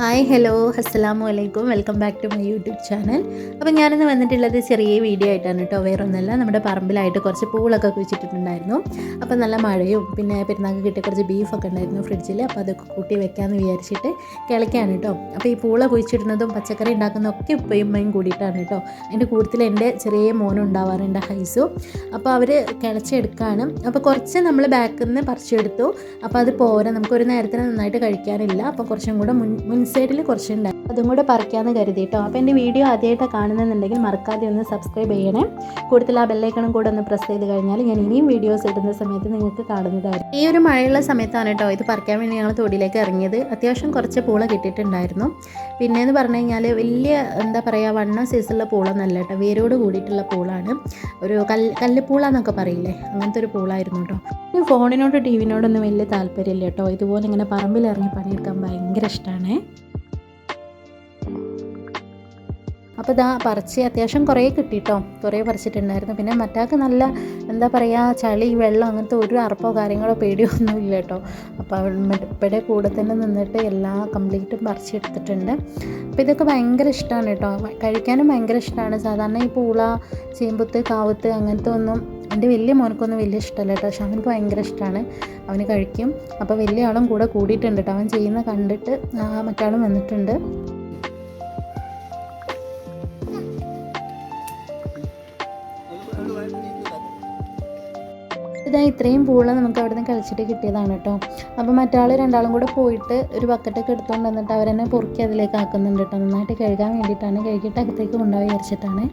Hi hello അസ്സലാമു അലൈക്കും. Welcome back to my YouTube channel. അപ്പോൾ ഞാനിന്ന് വന്നിട്ടുള്ളത് ചെറിയ വീഡിയോ ആയിട്ടാണ് കേട്ടോ. വേറെ ഒന്നല്ല നമ്മുടെ പറമ്പിലായിട്ട് കുറച്ച് പൂളൊക്കെ കുഴിച്ചിട്ടുണ്ടായിരുന്നു അപ്പോൾ നല്ല മഴയും പിന്നെ പെരുന്നാൾക്ക് കിട്ടിയ കുറച്ച് ബീഫൊക്കെ ഉണ്ടായിരുന്നു ഫ്രിഡ്ജിൽ അപ്പോൾ അതൊക്കെ കൂട്ടി വെക്കാമെന്ന് വിചാരിച്ചിട്ട് കിളയ്ക്കാണ് കേട്ടോ. അപ്പോൾ ഈ പൂള കുഴിച്ചിടുന്നതും പച്ചക്കറി ഉണ്ടാക്കുന്നതും ഒക്കെ ഉപ്പയും ഉമ്മയും കൂടിയിട്ടാണ് കേട്ടോ. അതിന്റെ കൂടുതൽ എന്റെ ചെറിയ മോനും ഉണ്ടാവാറുണ്ട് ഹൈസു. അപ്പോൾ അവർ കിളച്ചെടുക്കാണ്. അപ്പോൾ കുറച്ച് നമ്മൾ ബാക്കിൽ നിന്ന് പറിച്ചെടുത്തു. അപ്പോൾ അത് പോരാ നമുക്കൊരു നേരത്തിന് നന്നായിട്ട് കഴിക്കാനില്ല. അപ്പോൾ കുറച്ചും കൂടെ മുൻ മുൻ സൈഡിൽ കുറച്ചുണ്ട്. അതും കൂടെ പറിക്കാമെന്ന് കരുതിയിട്ടോ അപ്പോൾ എന്റെ വീഡിയോ ആദ്യമായിട്ട് കാണുന്നുണ്ടെങ്കിൽ മറക്കാതെ ഒന്ന് സബ്സ്ക്രൈബ് ചെയ്യണേ. കൂടുതൽ ആ ബെല്ലൈക്കണം കൂടെ ഒന്ന് പ്രസ് ചെയ്ത് കഴിഞ്ഞാൽ ഞാൻ ഇനിയും വീഡിയോസ് ഇടുന്ന സമയത്ത് നിങ്ങൾക്ക് കാണുന്നതായിരിക്കും. ഈ ഒരു മഴയുള്ള സമയത്താണ് കേട്ടോ ഇത് പറിക്കാൻ വേണ്ടി ഞങ്ങൾ തൊടിയിലേക്ക് ഇറങ്ങിയത്. അത്യാവശ്യം കുറച്ച് പൂള കിട്ടിയിട്ടുണ്ടായിരുന്നു. പിന്നെ എന്ന് പറഞ്ഞു കഴിഞ്ഞാൽ വലിയ എന്താ പറയുക വണ്ണ സൈസുള്ള പൂളൊന്നല്ല കേട്ടോ. വേരോട് കൂടിയിട്ടുള്ള പൂളാണ്. ഒരു കല്ല് കല്ലുപൂള എന്നൊക്കെ പറയില്ലേ? അങ്ങനത്തെ ഒരു പൂളായിരുന്നു കേട്ടോ. ഫോണിനോട് ടി വിനോടൊന്നും വലിയ താല്പര്യമില്ല കേട്ടോ. ഇതുപോലെ ഇങ്ങനെ പറമ്പിൽ ഇറങ്ങി പണിയെടുക്കാൻ ഭയങ്കര ഇഷ്ടമാണ് അപ്പോൾ ഇതാ പറിച്ച് അത്യാവശ്യം കുറേ കിട്ടിട്ടോ. കുറേ പറിച്ചിട്ടുണ്ടായിരുന്നു. പിന്നെ മറ്റാൾക്ക് നല്ല എന്താ പറയുക ചളി വെള്ളം അങ്ങനത്തെ ഒരു അറപ്പോ കാര്യങ്ങളോ പേടിയോ ഒന്നും ഇല്ല കേട്ടോ അപ്പോൾ ഇവിടെ കൂടെ തന്നെ നിന്നിട്ട് എല്ലാ കംപ്ലീറ്റും പറിച്ചെടുത്തിട്ടുണ്ട് അപ്പോൾ ഇതൊക്കെ ഭയങ്കര ഇഷ്ടമാണ് കേട്ടോ. കഴിക്കാനും ഭയങ്കര ഇഷ്ടമാണ്. സാധാരണ ഈ പൂള ചേമ്പുത്ത് കാവത്ത് അങ്ങനത്തെ ഒന്നും എന്റെ വലിയ മോനക്കൊന്നും വലിയ ഇഷ്ടമല്ല കേട്ടോ. പക്ഷെ അവനക്ക് ഭയങ്കര ഇഷ്ടമാണ്. അവന് കഴിക്കും. അപ്പോൾ വലിയ ആളും കൂടെ കൂടിയിട്ടുണ്ട് കേട്ടോ. അവൻ ചെയ്യുന്ന കണ്ടിട്ട് മറ്റാളും വന്നിട്ടുണ്ട്. ഇതാ ഇത്രയും പൂള നമുക്ക് അവിടെ നിന്ന് കളിച്ചിട്ട് കിട്ടിയതാണ് കേട്ടോ. അപ്പോൾ മറ്റാൾ രണ്ടാളും കൂടെ പോയിട്ട് ഒരു ബക്കറ്റൊക്കെ എടുത്തുകൊണ്ട് വന്നിട്ട് അവരെന്നെ പൊറുക്കി അതിലേക്ക് ആക്കുന്നുണ്ട് കേട്ടോ. നന്നായിട്ട് കഴുകാൻ വേണ്ടിയിട്ടാണ് കഴുകിയിട്ട് അകത്തേക്ക് കൊണ്ടുപോയി വിചാരിച്ചിട്ടാണ്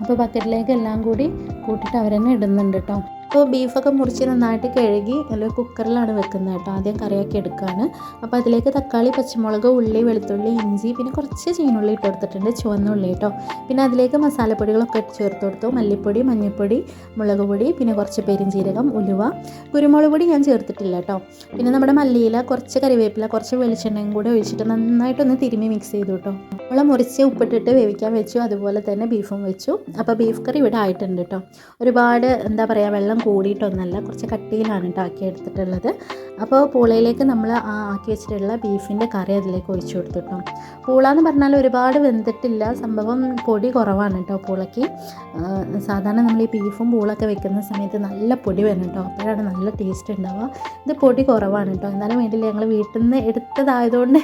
അപ്പോൾ ബക്കറ്റിലേക്ക് എല്ലാം കൂടി കൂട്ടിയിട്ട് അവരെന്നെ ഇടുന്നുണ്ട് കേട്ടോ. അപ്പോൾ ബീഫൊക്കെ മുറിച്ച് നന്നായിട്ട് കഴുകി അല്ലെങ്കിൽ കുക്കറിലാണ് വെക്കുന്നത് കേട്ടോ. ആദ്യം കറിയാക്കി എടുക്കുകയാണ് അപ്പോൾ അതിലേക്ക് തക്കാളി പച്ചമുളക് ഉള്ളി വെളുത്തുള്ളി ഇഞ്ചി പിന്നെ കുറച്ച് ചീനുള്ളി ഇട്ട് കൊടുത്തിട്ടുണ്ട്. ചുവന്നുള്ളി കേട്ടോ. പിന്നെ അതിലേക്ക് മസാലപ്പൊടികളൊക്കെ ചേർത്ത് കൊടുത്തു. മല്ലിപ്പൊടി മഞ്ഞൾപ്പൊടി മുളക് പൊടി പിന്നെ കുറച്ച് പെരിഞ്ചീരകം ഉലുവ. കുരുമുളക് പൊടി ഞാൻ ചേർത്തിട്ടില്ല കേട്ടോ. പിന്നെ നമ്മുടെ മല്ലിയില കുറച്ച് കറിവേപ്പില കുറച്ച് വെളിച്ചെണ്ണയും കൂടെ ഒഴിച്ചിട്ട് നന്നായിട്ടൊന്ന് തിരുമ്മി മിക്സ് ചെയ്തു കേട്ടോ. നമ്മൾ മുറിച്ച് ഉപ്പിട്ടിട്ട് വേവിക്കാൻ വെച്ചു. അതുപോലെ തന്നെ ബീഫും വെച്ചു. അപ്പോൾ ബീഫ് കറി ഇവിടെ ആയിട്ടുണ്ട് കേട്ടോ. ഒരുപാട് എന്താ പറയുക വെള്ളം കൂടിയിട്ടൊന്നല്ല കുറച്ച് കട്ടിയിലാണ് കേട്ടോ ആക്കി എടുത്തിട്ടുള്ളത്. അപ്പോൾ പൂളയിലേക്ക് നമ്മൾ ആക്കി വെച്ചിട്ടുള്ള ബീഫിന്റെ കറി അതിലേക്ക് ഒഴിച്ചു കൊടുത്തു കേട്ടോ പൂള എന്ന് പറഞ്ഞാൽ ഒരുപാട് വെന്തിട്ടില്ല സംഭവം പൊടി കുറവാണ് കേട്ടോ പൂളയ്ക്ക്. സാധാരണ നമ്മൾ ഈ ബീഫും പൂളൊക്കെ വെക്കുന്ന സമയത്ത് നല്ല പൊടി വരും കേട്ടോ അപ്പോഴാണ് നല്ല ടേസ്റ്റ് ഉണ്ടാവുക. ഇത് പൊടി കുറവാണ് കേട്ടോ എന്നാലും വേണ്ടില്ല ഞങ്ങൾ വീട്ടിൽ നിന്ന് എടുത്തതായതുകൊണ്ട്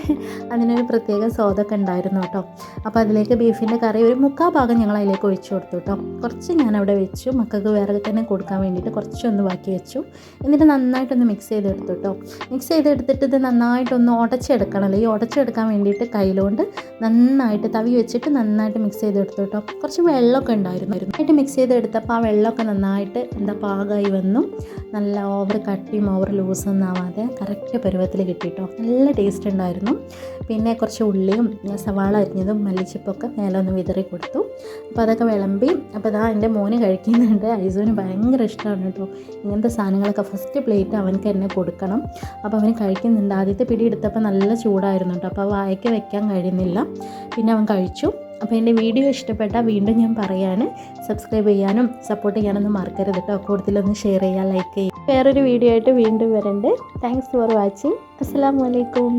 അതിനൊരു പ്രത്യേക സ്വാദൊക്കെ ഉണ്ടായിരുന്നു കേട്ടോ അപ്പോൾ അതിലേക്ക് ബീഫിന്റെ കറി ഒരു മുക്കാൽ ഭാഗം ഞങ്ങൾ അതിലേക്ക് ഒഴിച്ചു കൊടുത്തു കേട്ടോ കുറച്ച് ഞാൻ അവിടെ വെച്ചു മക്കൾക്ക് വേറെ തന്നെ കൊടുക്കാൻ വേണ്ടിയിട്ട് കുറച്ചൊന്ന് ബാക്കി വെച്ചു. എന്നിട്ട് നന്നായിട്ടൊന്ന് മിക്സ് ചെയ്തെടുത്തു കേട്ടോ മിക്സ് ചെയ്തെടുത്തിട്ട് ഇത് നന്നായിട്ടൊന്ന് ഉടച്ചെടുക്കണമല്ലോ ഈ ഉടച്ചെടുക്കാൻ വേണ്ടിയിട്ട് കയ്യിലുകൊണ്ട് നന്നായിട്ട് തവി വെച്ചിട്ട് നന്നായിട്ട് മിക്സ് ചെയ്തെടുത്തു കേട്ടോ കുറച്ച് വെള്ളമൊക്കെ ഉണ്ടായിരുന്നു. നന്നായിട്ട് മിക്സ് ചെയ്തെടുത്തപ്പോൾ ആ വെള്ളമൊക്കെ നന്നായിട്ട് എന്താ പാകമായി വന്നു. നല്ല ഓവർ കട്ടിയും ഓവർ ലൂസൊന്നും ആവാതെ കറക്റ്റ് പരുവത്തിൽ കിട്ടിയിട്ടോ. നല്ല ടേസ്റ്റ് ഉണ്ടായിരുന്നു. പിന്നെ കുറച്ച് ഉള്ളിയും സവാള അരിഞ്ഞതും മല്ലിച്ചപ്പൊക്കെ മേലെ ഒന്ന് വിതറി കൊടുത്തു. അപ്പോൾ അതൊക്കെ വിളമ്പി അപ്പോൾ അതാ എന്റെ മോന് കഴിക്കുന്നുണ്ട്. ഐസുവിന് ഭയങ്കര ഇഷ്ടമാണ് കേട്ടോ. ഇങ്ങനത്തെ സാധനങ്ങളൊക്കെ ഫസ്റ്റ് പ്ലേറ്റ് അവനക്ക് എന്നെ കൊടുക്കണം. അപ്പോൾ അവന് കഴിക്കുന്നുണ്ട്. ആദ്യത്തെ പിടി എടുത്തപ്പോൾ നല്ല ചൂടായിരുന്നു കേട്ടോ. അപ്പോൾ വായക്ക് വെക്കാൻ കഴിയുന്നില്ല. പിന്നെ അവൻ കഴിച്ചു. അപ്പോൾ എന്റെ വീഡിയോ ഇഷ്ടപ്പെട്ടാൽ വീണ്ടും ഞാൻ പറയാണ്. സബ്സ്ക്രൈബ് ചെയ്യാനും സപ്പോർട്ട് ചെയ്യാനൊന്നും മറക്കരുത് കേട്ടോ. കൂടുതലൊന്ന് ഷെയർ ചെയ്യുക ലൈക്ക് ചെയ്യുക. വേറൊരു വീഡിയോ ആയിട്ട് വീണ്ടും വരണ്ട്. താങ്ക്സ് ഫോർ വാച്ചിങ് അസ്സാം വലൈക്കും